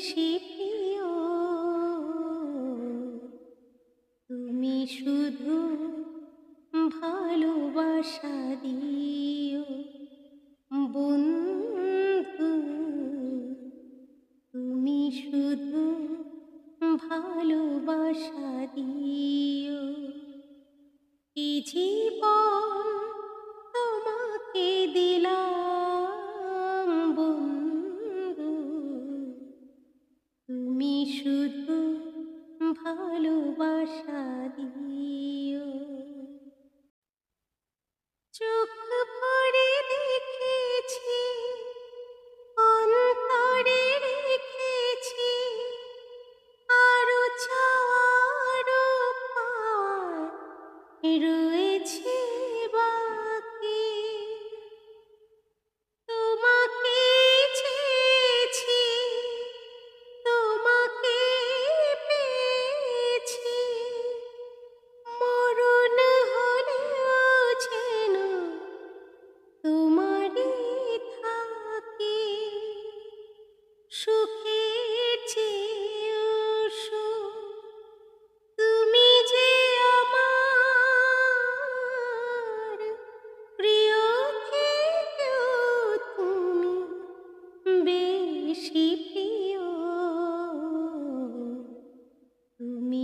বেশি প্রিয়। তুমি শুধু ভালোবাসা দিও। বন্ধু, তুমি শুধু ভালোবাসা দিও। এই জীবন তোমাকে দিলাম ভালোবাসা দিও। চোখ ভরে দেখেছি অন্তরে রেখেছি আরও চাওয়ারও পাওয়ার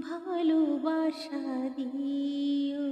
ভালোবাসা দিও।